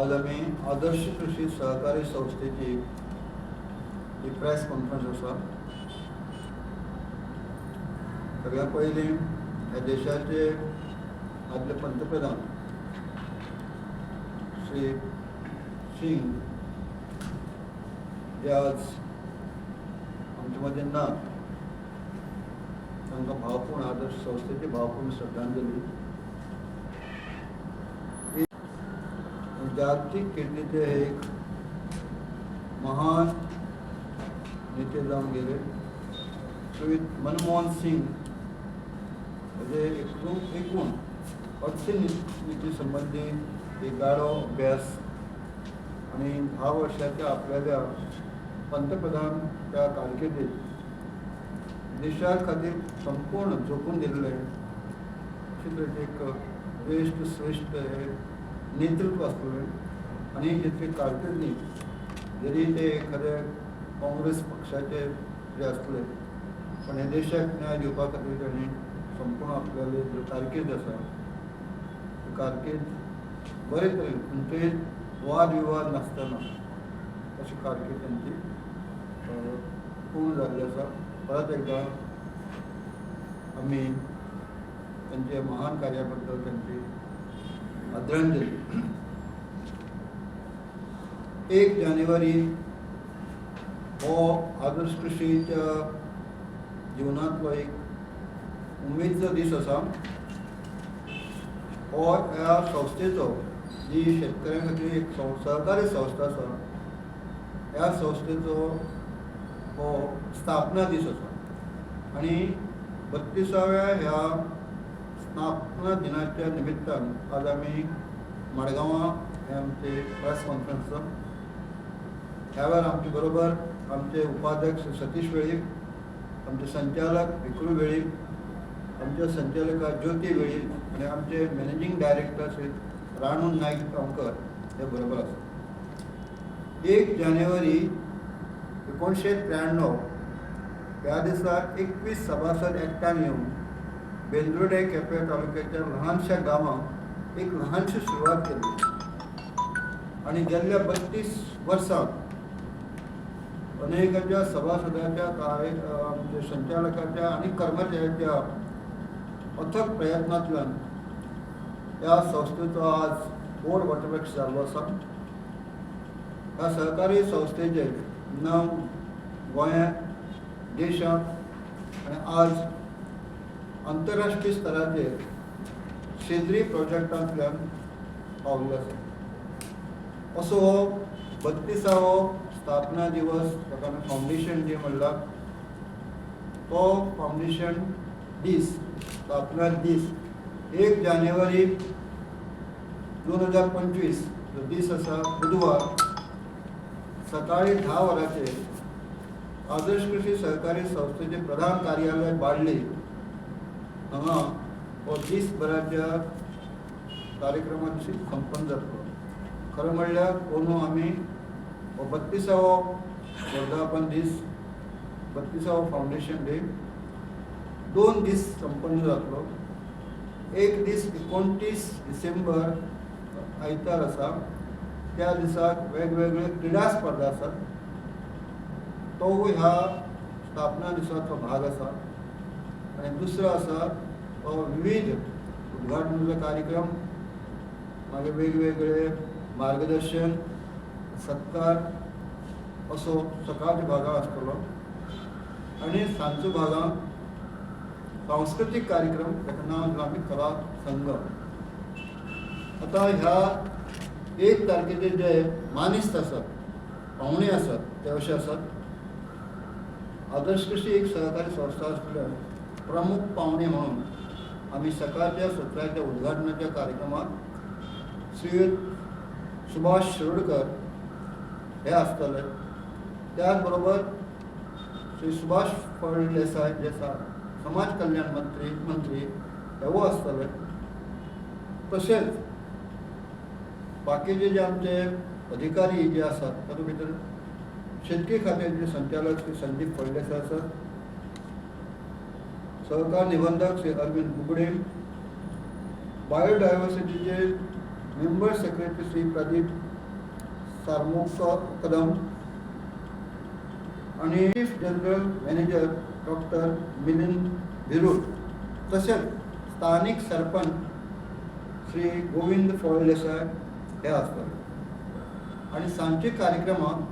आज आम्ही आदर्श कृषी सहकारी संस्थेची ही प्रेस कॉन्फरन्स आसा सगळ्यात पयलीं ह्या देशाचे आदले पंतप्रधान श्री सिंग जे आज आमच्या मदीं ना तांकां भावपूर्ण आदर्श संस्थेची भावपूर्ण श्रद्धांजली. जागतिक कीर्तीचे हे एक महान नेते जावन गेले. श्री मनमोहन सिंग म्हणजे एकूण एकूण अर्थनीती संबंधी एक गाढो अभ्यास आणि धा वर्षाच्या आपल्याल्या पंतप्रधान त्या कारकिर्दीत देशा खातीर संपूर्ण झोकून दिल्लें अशें एक श्रेश्ठ श्रेश्ठ हे नेतृत्व आसलेलें आनी तेचे कारकिर्दी जरी ते एखाद्या काँग्रेस पक्षाचे जे आसले पण हे देशाक न्याय दिवपा खातीर ताणी संपूर्ण आपल्याली जो कारकीर्द आसा ती कारकीर्द बरे तरेन खंयचेय वाद विवाद नासतना अशी कारकीर्द त्यांची पूर्ण जाल्ली आसा परत एकदा आमी तांचे महान कार्या बद्दल तांची आदरांजली एक जानेवारी हो आदर्श कृषीच्या जिवनांतलो एक उमेदचो दीस आसा हो ह्या संस्थेचो जी शेतकऱ्यां खातीर एक सहकारी संस्था आसा ह्या संस्थेचो हो स्थापना दीस आसा आनी बत्तीसाव्या ह्या स्थापना दिनाच्या निमित्तान आज आमी मडगांवां हे आमचे प्रेस कॉन्फरन्स आसा आमच्या आमचे बरोबर आमचे उपाध्यक्ष सतीश वेळीप आमचे संचालक विक्रू वेळीप आमचे संचालिका ज्योती वेळीप आनी आमचे मॅनेजींग डायरेक्टर श्री राणू नायक गांवकर हे बरोबर आसा एक जानेवारी एकोणीसशे त्र्याण्णव ह्या दिसा एकवीस सभासद एकठांय येवन बेंद्रोडे केपे तालुक्याच्या लहानशा गांवांत एक ल्हानशी सुरवात केली. आनी गेल्ल्या बत्तीस वर्सांत अनेकांच्या सभासदांच्या कार्य म्हणजे संचालकाच्या आणि कर्मचाऱ्याच्या अथक प्रयत्नांतल्यान या संस्थेचो आज बोर्ड वटवृक्ष जाल्लो आसा ह्या सहकारी संस्थेचे नांव गोंयांत देशांत आनी आज आंतरराष्ट्रीय स्तराचेर शेद्री प्रोजेक्टांतल्यान पावल्लो आसा असो हो बत्तीसावो स्थापना दिवस ताका आमी फावंडेशन डे म्हणला तो फावंडेशन दीस स्थापना दीस एक जानेवारी दोन हजार पंचवीस जो दीस आसा बुधवार सकाळी धा वरांचेर आदर्श कृषी सहकारी संस्थेचे प्रधान कार्यालय बाळ्ळी हांगा हो दीसभराच्या कार्यक्रमा दिवशी संपन्न जातलो खरें म्हणल्यार अंदू आमी हो बत्तीसावो वर्धापन दीस बत्तीसावो फावंडेशन डे दोन दीस संपन्न जातलो एक दीस एकोणतीस डिसेंबर आयतार आसा त्या दिसाक वेगवेगळे क्रिडा स्पर्धा आसात तो ह्या स्थापना दिसाचो भाग आसा आनी दुसरो आसा विविध उद्घाटनाचा कार्यक्रम मागीर वेगवेगळे मार्गदर्शन सत्कार असो सकाळच्या भागां आसतलो आनी सांजचो भागां सांस्कृतीक कार्यक्रम ताका नांव दिलां आमी कला संगम आतां ह्या एक तारखेचे जे मानिस्त आसात पावणे आसात ते अशे आसात आदर्श कृषी एक सहकारी संस्था आसल्यान प्रमुख पावणे म्हणून आमी सकाळच्या सत्राच्या उद्घाटनाच्या कार्यक्रमात श्रीयुत सुभाष शिरोडकर हे आसतले त्याचबरोबर श्री सुभाष फळदेसाय जे समाज कल्याण मंत्री मंत्री हेवो आसतले तशेंच बाकीचे जे आमचे अधिकारी जे आसात तातूंत भितर शेतकी खात्याचे संचालक श्री संदीप फळदेसाय आसात सहकार निबंधक श्री अरविंद बुगडे बायोडायव्हर्सिटीचे मेंबर सेक्रेटरी श्री प्रदीप सारमुख कदम आणि chief general manager doctor Milind Bhirud तसेच स्थानिक सरपंच श्री गोविंद फळदेसाय हे असतात. आणि सांची कार्यक्रमात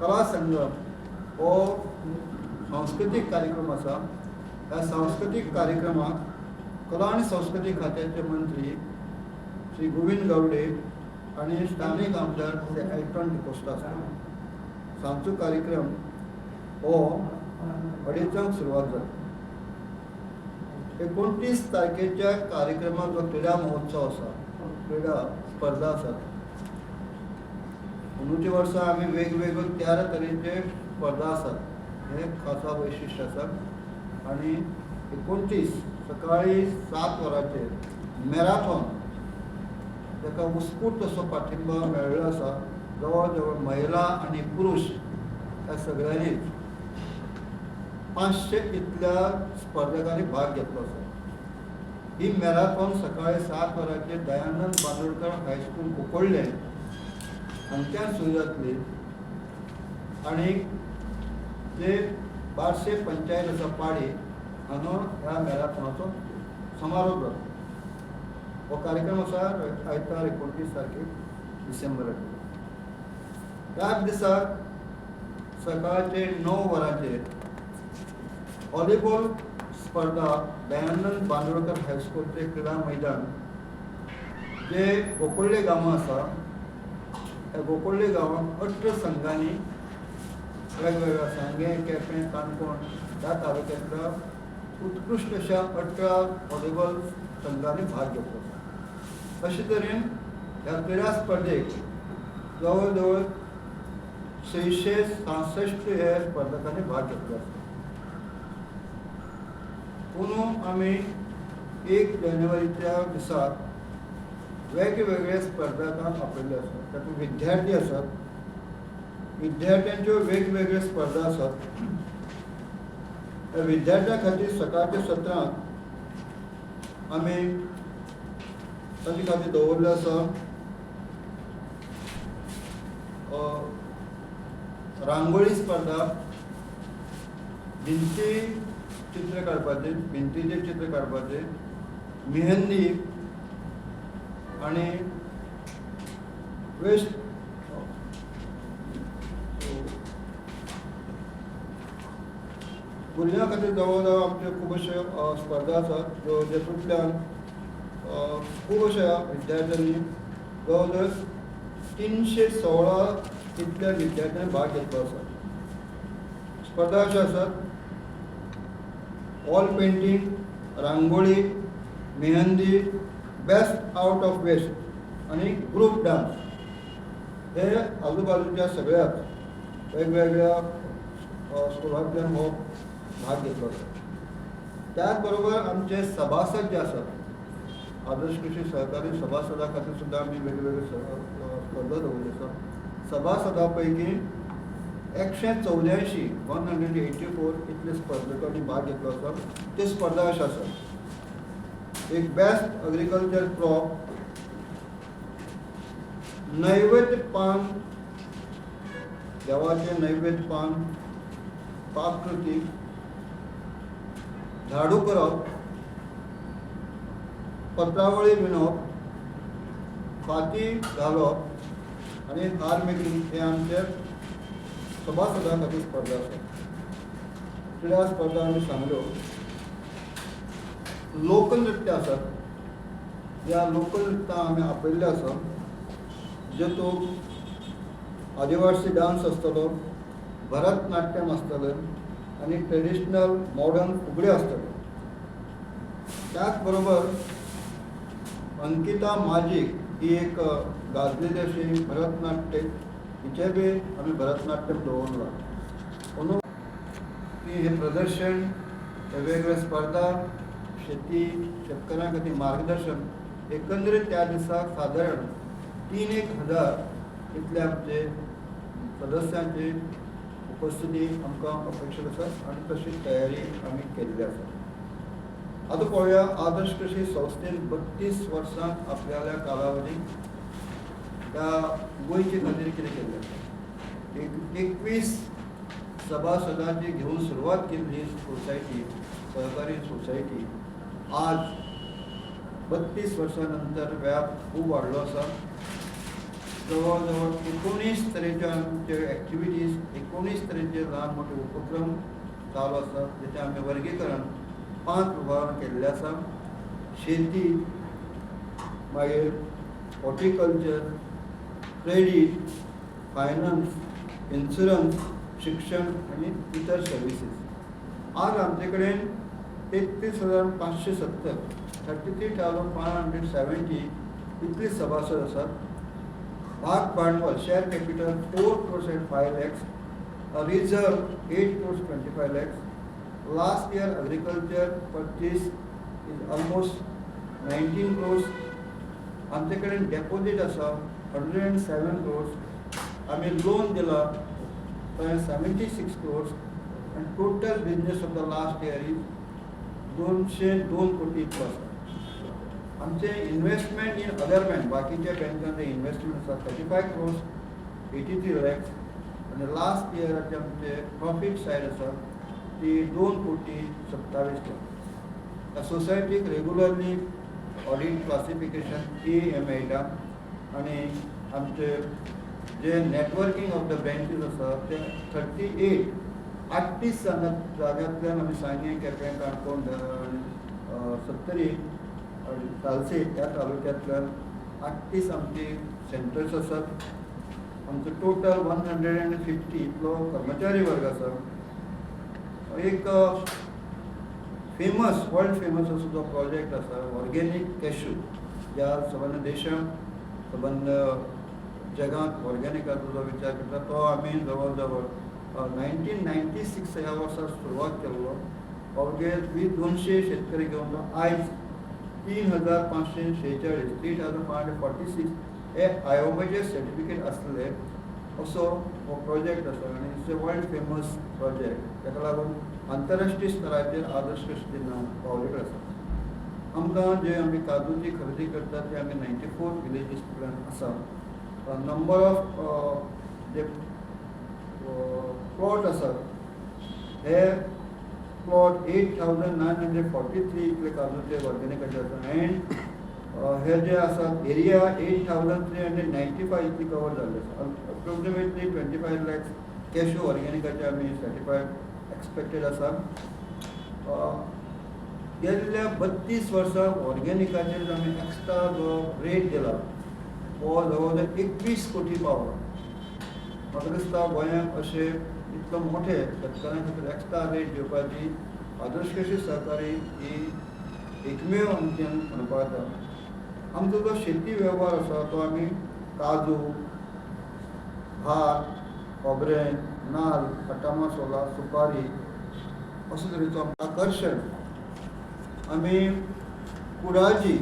कला संगम हो सांस्कृतिक कार्यक्रम असा ह्या सांस्कृतिक कार्यक्रमात कला आणि संस्कृती खात्याचे मंत्री श्री गोविंद गावडे आणि स्थानिक आमदार श्री एल्टॉन डिकोस्टा सांचो कार्यक्रम हो अडेचांक सुरवात जाता एकोणतीस तारखेच्या कार्यक्रमात जो क्रीडा महोत्सव असा क्रीडा स्पर्धा आसात अंदूची वर्सा आमी वेगवेगळ्यो तेरा तरेचे स्पर्धा आसात हे खासा वैशिश्ट आसा आणि एकोणतीस सकाळी सात वरांचेर मॅराथॉन ताका उत्स्फूर्त असो पाठिंबा मेळ्ळो आसा जवळ जवळ महिला आणि पुरुष ह्या सगळ्यांनी पांचशे इतल्या स्पर्धकांनी भाग घेतलो आसा ही मॅराथॉन सकाळी सात वरांचेर दयानंद बांदोडकर हायस्कूल कोकळ्ळे हांगच्यान सुरू जातली आणि जे बारशे पंचायत पाडे हांगा ह्या मॅराथॉनाचो समारोप जाता हो कार्यक्रम आसा आयतार एकोणतीस तारखेक डिसेंबराक त्याच दिसाक सकाळचे णव वरांचेर व्हॉलीबॉल स्पर्धा दयानंद बांदोडकर हायस्कूलचे क्रीडा मैदान जे गोकुळ्ळे गांवां आसा त्या गोकुळ्ळे गांवांत अठरा संघांनी वेगवेगळ्या सांगे केपें काणकोण ह्या तालुक्यांतल्या उत्कृश्ट अशा अठरा व्हॉलीबॉल संघांनी भाग घेतलो. अशे तरेन ह्या क्रीडा स्पर्धेक जवळ जवळ सयशे सासश्ट हे स्पर्धकांनी भाग घेतलो. आसा आम्ही आमी एक जानेवारीच्या दिसाक वेगवेगळे स्पर्धकांक आपयल्ले आसात तातूंत विद्यार्थी आसात विद्यार्थ्यांच्यो वेगवेगळ्यो स्पर्धा आसात त्या विद्यार्थ्यां खातीर सकाळच्या सत्रांत आमी ताचे खातीर दवरले आसा रांगोळी स्पर्धा भिंती चित्र काडपाचे भिंतीचेर चित्र काडपाचे मेहंदी आणि वेस्ट भुरग्यां खातीर जवळ जवळ आमचे खूब अशे स्पर्धा आसात ज्यो जेतूंतल्यान खूब अशा विद्यार्थ्यांनी जवळ जवळ तिनशे सोळा इतल्या विद्यार्थ्यांनी भाग घेतलो आसा स्पर्धा अश्यो आसात wall painting rangoli mehndi best out of waste आणि ग्रुप डान्स हे आजूबाजूच्या सगळ्यात वेगवेगळ्या स्कुलांतल्यान हो भाग घेतलो आसा त्याच बरोबर आमचे सभासद जे आसात आदर्श कृषी सहकारी सभासदा खातीर सुद्दां आमी वेगवेगळे स्पर्धा दवरल्यो आसा सभासदां पैकी एकशे चौद्यायंशी वन हंड्रेड एटी फोर इतले स्पर्धकांनी भाग घेतलो आसा ते स्पर्धा अशा आसात एक बेस्ट अग्रिकल्चर क्रॉप नैवेद्य पान देवाचे नैवेद्य पान पाककृती झाडू करप पत्रावळी विणप फाती घालप आनी हार मेकिंग हे आमचे सभासदां खातीर स्पर्धा आसा क्रिडा स्पर्धा आमी सांगल्यो लोकनृत्य आसात ह्या लोकनृत्यां आमी आपयल्ले आसा जेतूंत आदिवासी डान्स आसतलो भरतनाट्यम आसतलें आनी ट्रेडिशनल मॉडर्न फुगड्यो आसतल्यो त्याच बरोबर अंकिता माजीक ही एक गाजलेली अशी भरतनाट्य हिचे बी आमी भरतनाट्यम दवरला म्हणून की हे प्रदर्शन वेगवेगळ्या वेगवेगळे स्पर्धा शेती शेतकऱ्यां खातीर मार्गदर्शन एकंदरीत त्या दिसाक सादारण तीन एक हजार इतले आमचे सदस्यांची परिस्थिती आमकां अपेक्षीत आसा आनी तशी तयारी आमी केल्ली आसा. आतां पळोवया आदर्श कृषी संस्थेन बत्तीस वर्सां आपल्याल्या कालावधीक त्या गोंयचे खातीर कितें केल्लें आसा? एक एकवीस सभासदांची घेवन सुरवात केल्ली ही सोसायटी सहकारी सोसायटी आज बत्तीस वर्सां नंतर व्याप खूब वाडलो आसा. जवळ जवळ एकोणीस तऱ्हेच्या आमचे एक्टिविटीज एकोणीस तरेचे ल्हान मोठे उपक्रम चालू असतात जेचे आमी वर्गीकरण पांच विभागान केल्ले आसा शेती मागीर हॉर्टिकल्चर क्रेडिट फायनान्स इन्शुरन्स शिक्षण आनी इतर सर्विसीस आज आमचे कडेन एकतीस हजार पाचशे सत्तर thirty three thousand five hundred seventy इतली सभासद आसात भाग भांडवल share capital four crores and five lakhs reserve eight crores twenty five lakhs last year agriculture purchase is almost nineteen crores आमचे कडेन डेपोजीट आसा हंड्रेड अँड सेवन क्रोर्स आमी लोन दिला seventy six crores आनी total business of the last year is दोनशे दोन कोटी इतलो आसा आमचे इन्व्हेस्टमेंट इन अदर बँक बाकीच्या बँकांचे इन्व्हेस्टमेंट आसा thirty five crores eighty three lakhs आनी लास्ट इयराचे आमचे प्रॉफीट सायड आसा ती दोन कोटी सत्तावीस लाख. सोसायटीक रेगुलरली ऑडिट क्लासिफिकेशन ए हे मेळटा आनी आमचे जे नेटवर्कींग ऑफ द बँकीज आसा ते थर्टी एट आठतीस जाग्यांतल्यान आमी सांगे केपें काणकोण सत्तरी. तालसे त्या तालुक्यांतल्यान आठतीस आमची सेंटर्स आसात आमचो total one hundred and fifty इतलो कर्मचारी वर्ग आसा एक फेमस वर्ल्ड फेमस असो जो प्रोजेक्ट आसा ऑर्गेनीक कॅशू ज्या सबंद देशांत सबंद जगांत ऑर्गेनिकाचो जो विचार करता तो आमी जवळ जवळ नायन्टीन नायन्टी सिक्स ह्या वर्सा सुरवात केल्लो. ऑर्गेज वीस दोनशे शेतकरी घेवन आयज तीन हजार पाचशे शेहेचाळीस. Three thousand five hundred forty six हे आयोमाचे सर्टिफिकेट आसलेले असो हो प्रोजेक्ट आसा आनी it's a world famous project ताका लागून आंतरराष्ट्रीय स्तराचेर आदर्श कृष्ण नांव आसा आमकां जे आमी काजूची खरेदी करतात ते आमी नायन्टी फोर विलेजीसंतल्यान आसा नंबर ऑफ जे प्लॉट आसात हे plot eight thousand nine hundred forty three इतले काजूचे ऑर्गेनिकाचे आसा एंड हे जे आसा area eight thousand three hundred ninety five इतली कवर जाल्ले आसा approximately twenty five lakhs cashew ऑर्गेनिकाचे आमी सर्टिफाय एक्सपेक्टेड आसा गेल्ल्या बत्तीस वर्सां ऑर्गेनिकाचेर आमी एक्स्ट्रा जो रेट दिला हो जवळ जवळ एकवीस कोटी पावलो. म्हाका दिसता गोंयांत अशें इतकं मोठे शेतकऱ्यां खातीर एक्स्ट्रा रेट दिवपाची आदर्श सहकारी ही एकमेव आमच्यान म्हणपाक जाय आमचो जो शेती वेव्हार आसा तो आमी काजू भात खोबरें नाल्ल खटा मसाला सुपारी असो तरेचो आकर्शण आमी कुडाजी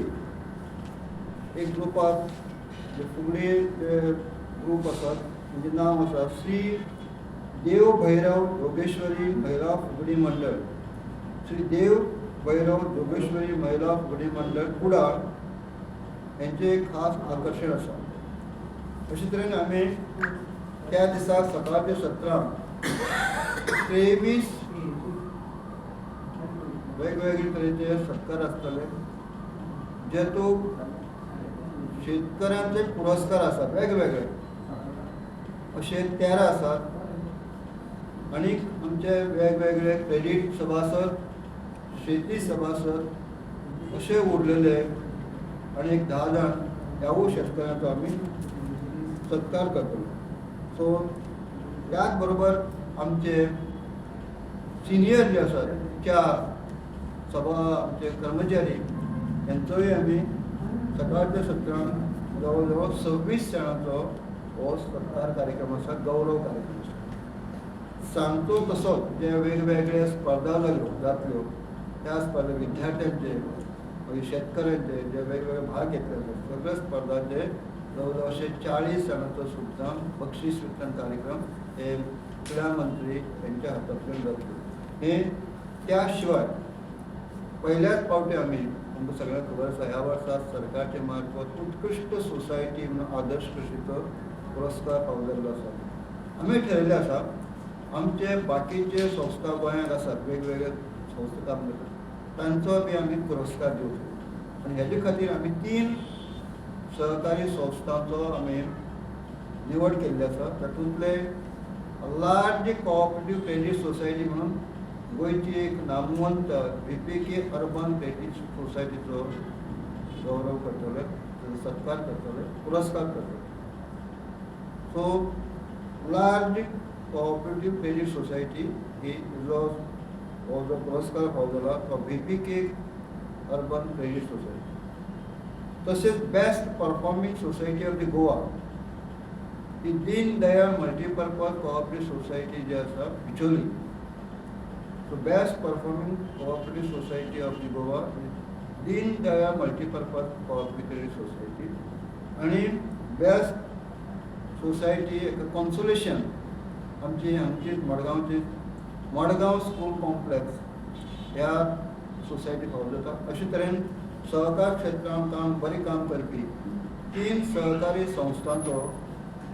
एक ग्रुपाक जे फुगडी ग्रूप आसात म्हणजे नांव आसा श्री देव भैरव जोगेश्वरी महिला फुगडी मंडळ. श्री देव भैरव जोगेश्वरी महिला फुगडी मंडळ कुडाळ हेंचें एक खास आकर्शण आसा अशे तरेन आमी त्या दिसा सकाळच्या सत्रांत तेवीस वेगवेगळे तरेचे सत्कार आसतले जेतूक शेतकऱ्यांचे पुरस्कार आसात वेगवेगळे. असे तेरा आसात आनीक आमचे वेगवेगळे क्रेडिट सभासद शेती सभासद अशे उरलेले आणि एक धा जाण ह्यावू शेतकऱ्यांचो आमी सत्कार करतो. सो त्याच बरोबर आमचे सिनियर जे असतात त्या सभा आमचे कर्मचारी यांचोय आमी सकाळच्या सत्रांत जवळ जवळ सव्वीस जाणांचो हो सत्कार कार्यक्रम आसा गौरव कार्यक्रम. सांगतो तसोच जे वेगवेगळे स्पर्धा जाल्यो जातल्यो त्या स्पर्धा विद्यार्थ्यांचे मागीर शेतकऱ्यांचे जे वेगवेगळे भाग घेतले सगळ्या सगळे स्पर्धांचे जवळ जवळ अशे चाळीस जाणांचो सुद्दां बक्षीस वितरण कार्यक्रम हे क्रीडा मंत्री यांच्या हातांतल्यान जातले हे त्या शिवाय पहिल्याच पावटी आमी तुमकां सगळ्यांक खबर आसा ह्या वर्सा सरकारचे मार्फत उत्कृश्ट सोसायटी म्हणून आदर्श कृषीचो पुरस्कार फावो जाल्लो आसा आमी ठरयल्लें आसा आमचे बाकीचे संस्था गोंयांत आसात वेगवेगळे संस्था काम करतात तांचो बी आमी पुरस्कार दिवचे आनी हेजे खातीर आमी तीन सहकारी संस्थांचो आमी निवड केल्ली आसा. तातूंतले लार्ज कोऑपरेटीव क्रेडिट सोसायटी म्हणून गोंयची एक नामवंत V P K urban credit सोसायटीचो गौरव करतले सत्कार करतले पुरस्कार करतले. So large cooperative credit society ही जो हो जो पुरस्कार फावो जाला तो B P K urban credit society तसेच best performing society of the Goa he Deen Dayal multipurpose cooperative society जी आसा Bicholim so best performing cooperative society of the Goa Deen Dayal multipurpose cooperative society आणि best society consolation आमची आमचे मडगांवची Madgaon school complex ह्या society फावो जाता. अशे तरेन सहकार क्षेत्रांत काम बरें काम करपी तीन सहकारी संस्थांचो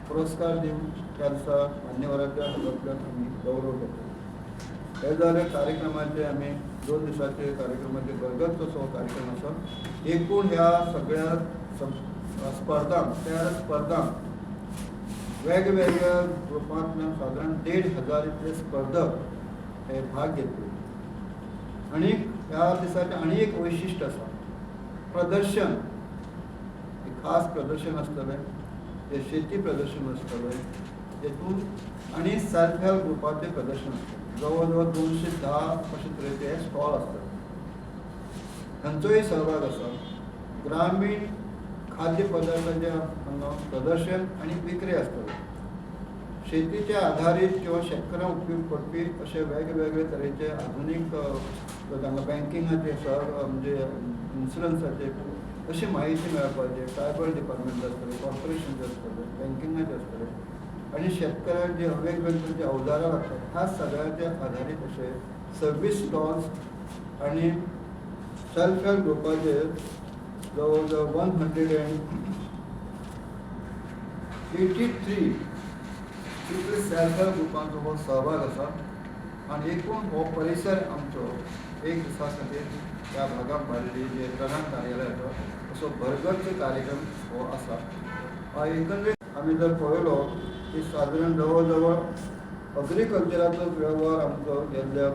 पुरस्कार दिवन त्या दिसा मान्यवराच्या हातांतल्यान आमी गौरव करतात हे जाले कार्यक्रमाचे आमी दोन दिसाचे कार्यक्रमाचे बरगत कसो कार्यक्रम आसा. एकूण ह्या सगळ्या सं- स्पर्धांक त्या स्पर्धांक वेगवेगळ्या ग्रुपांतल्यान सादारण देड हजार इतले स्पर्धक हे भाग घेतले. आनी ह्या दिसाचें आनी एक वैशिश्ट आसा प्रदर्शन. एक खास प्रदर्शन आसतलें ते शेती प्रदर्शन आसतलें तेतून आनी सेल्फ हेल्प ग्रुपाचें प्रदर्शन आसतलें जवळ जवळ दोनशे धा अशे तरेचे हे स्टॉल आसतले हांचोय सहभाग आसा ग्रामीण खाद्य पदार्थांचे हांगा प्रदर्शन आनी विक्री असतात शेतीच्या आधारित किंवा शेतकऱ्यांक उपयोग पडपी असे वेगवेगळे तरेचे आधुनीक अ, हांगा बँकिंगाचे म्हणजे इन्शुरन्साचे अशी माहिती मेळपाचे ट्रायबल डिपार्टमेंट आसतले कॉर्पोरेशनचे आसतले बँकिंगाचे आसतले आनी शेतकऱ्यांक जे वेगवेगळे अवजारां लागतात ह्या सगळ्याचे आधारित असे सर्वीस स्टॉल्स आनी सेल्फ हेल्प ग्रुपाचे जवळ जवळ one hundred and eighty three title self help ग्रुपांचो हो सहभाग आसा आनी एकूण हो परिसर आमचो एक दिसा खातीर त्या भागाक बारली जे प्रधान कार्यालय आसा असो भरगच्च कार्यक्रम हो आसा एकंदरीत आमी जर पळयलो की सादारण जवळ जवळ अग्रिकल्चराचो वेव्हार आमचो गेल्ल्या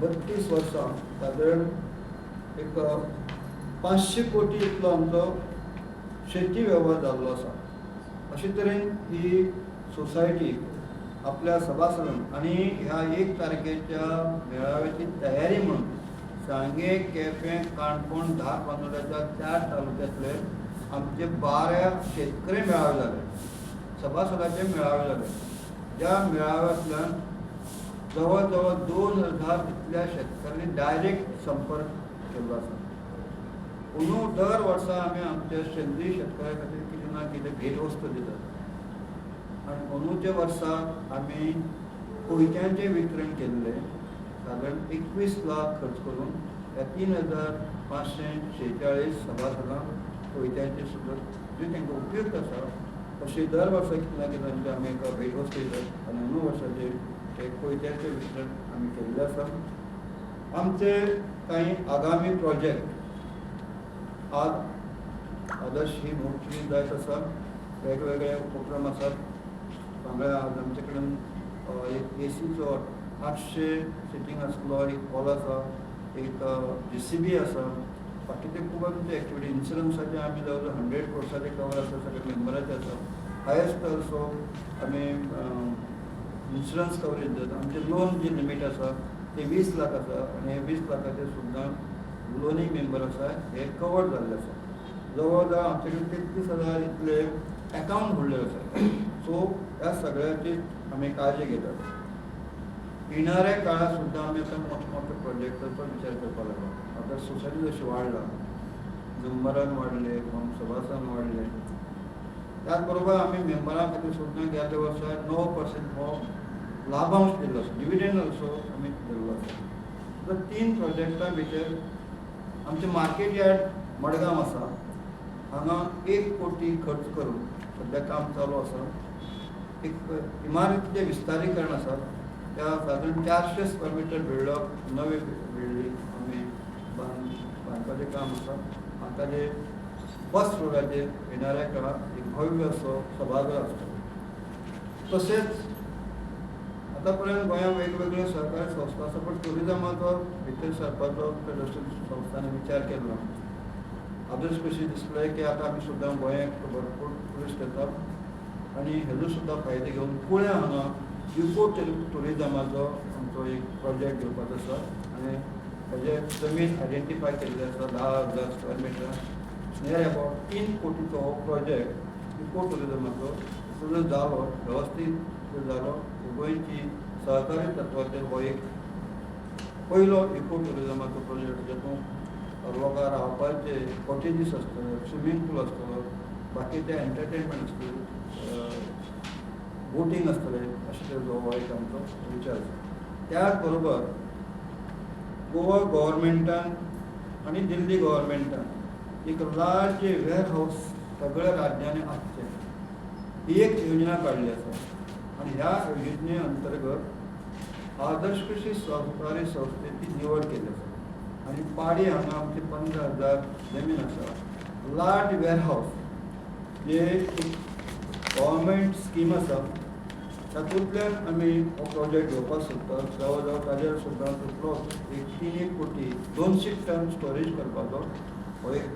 बत्तीस वर्सां सादारण एक पाचशे कोटी इतलो आमचो शेती वेव्हार जाल्लो आसा अशे तरेन ही सोसायटी आपल्या सभासदान आनी ह्या एक तारखेच्या मेळाव्याची तयारी म्हणून सांगे केपें काणकोण धा बांदोड्याच्या चार तालुक्यांतले आमचे बारा शेतकरी मेळावे जाले सभासदाचे मेळावे जाले ज्या मेळाव्यांतल्यान जवळ जवळ दोन हजार इतल्या शेतकऱ्यांनी डायरेक्ट संपर्क केल्लो आसा पुन्हा दर वर्सा आमी आमच्या शेंद्रीय शेतकऱ्या खातीर कितें ना कितें भेटवस्तू दितात. आनी अंदूच्या वर्सा आमी कोयत्यांचें वितरण केल्लें सादारण एकवीस लाख खर्च करून ह्या तीन हजार पांचशे शेचाळीस सभासदांक कोयत्यांचे सुद्दां जे तांकां उपयुक्त आसा अशें दर वर्सा कितें ना कितें तांचे आमी एका भेटवस्तू दितात आनी अंदू वर्साचेर हे कोयत्यांचें वितरण आमी केल्लें आसा आमचे कांय आगामी प्रोजेक्ट आज आदर्श ही मोठी जायत आसा वेगवेगळे उपक्रम आसात वांगडा आज आमचे कडेन एक ए सीचो आठशे सिटींग आसलो एक हॉल आसा एक जी सी बी आसा बाकी ते खूब आमचे एक्टिविटी इन्शुरन्साचे आमी जवळ जवळ हंड्रेड कोर्साचे कवर आसा सगळे मेंबराचे आसा हायस्ट असो आमी इन्शुरन्स कवरेज जाता आमचे लोन जे लिमीट आसा ते वीस लाख आसा आनी हे वीस लाखाचे सुद्दां दोन्ही मेंबर आसा हे कवर्ड जाल्ले आसा जवळ जवळ आमचे कडेन तेत्तीस हजार इतले अकाउंट होल्डर आसा सो ह्या सगळ्याची आमी काळजी घेतात येणाऱ्या काळात सुद्दां आमी आतां मोठे मोठे प्रोजेक्टाचो विचार करपाक लागला आतां सोसायटी जशी वाडला नंबरान वाडले कोण सभासान वाडले त्याच बरोबर आमी मेंबरां खातीर सुद्दां गेल्या वर्सा णव पर्सेंट हो लाभांश दिल्लो आसा डिविडेंड असो आमी दिल्लो आसा तर तीन प्रोजेक्टां भितर आमचें मार्केट यार्ड मडगांव आसा हांगा एक कोटी खर्च करून सध्या काम चालू आसा एक इमारतीचें विस्तारीकरण आसा त्या सादारण चारशे स्क्वेअर मिटर बिल्डअप नवे बिल्डींग आमी बांद बांदपाचें काम आसा आनी ताजे फर्स्ट रोडाचेर येणाऱ्या काळात एक भव्य असो सभागृह आसता तशेंच आतां पर्यंत गोंयांत वेगवेगळ्यो सहकारी संस्था आसा पण टुरिजमाचो भितर सरपाचो फेडरेशन संस्थांनी विचार केल्लो आदर्श कशी दिसले की आतां आमी सुद्दां गोंयांत भरपूर टुरिस्ट येतात. आनी हेजो सुद्दां फायदो घेवन पुण्या हांगा इको टुरिजमाचो आमचो एक प्रोजेक्ट घेवपाचो आसा आनी हेजे जमीन आयडेंटिफाय केल्ली आसा धा हजार स्क्वेअर मिटर नियर अबावट तीन कोटीचो हो प्रोजेक्ट इको टुरिजमाचो जालो वेवस्थीत जालो गोंयची सहकारी तत्वाचेर हो एक पयलो इको ट्युरिजमाचो प्रोजेक्ट जेतून लोकांक रावपाचे कॉटेजीस आसतले स्विमींग पूल आसतलो बाकीचे एंटरटेनमेंट आसतलें बोटींग आसतलें अशें तेजो हो एक आमचो विचार त्याच बरोबर गोवा गव्हर्मेंटान आनी दिल्ली गव्हर्मेंटान एक लार्ज वेअर हाऊस सगळ्या राज्यांनी आसचें ही एक योजना काडली आसा आनी ह्या योजने अंतर्गत आदर्श कृषी सहकारी संस्थेची निवड केली आसा आनी पाडी हांगा आमची पंदरा हजार जमीन आसा लार्ज वेअरहाऊस जे गव्हर्मेंट स्कीम आसा तातूंतल्यान आमी हो प्रोजेक्ट घेवपाक सोदता जवळ जवळ ताजेर सुद्दां तितलो एक तीन एक कोटी दोनशे टन स्टोरेज करपाचो हो एक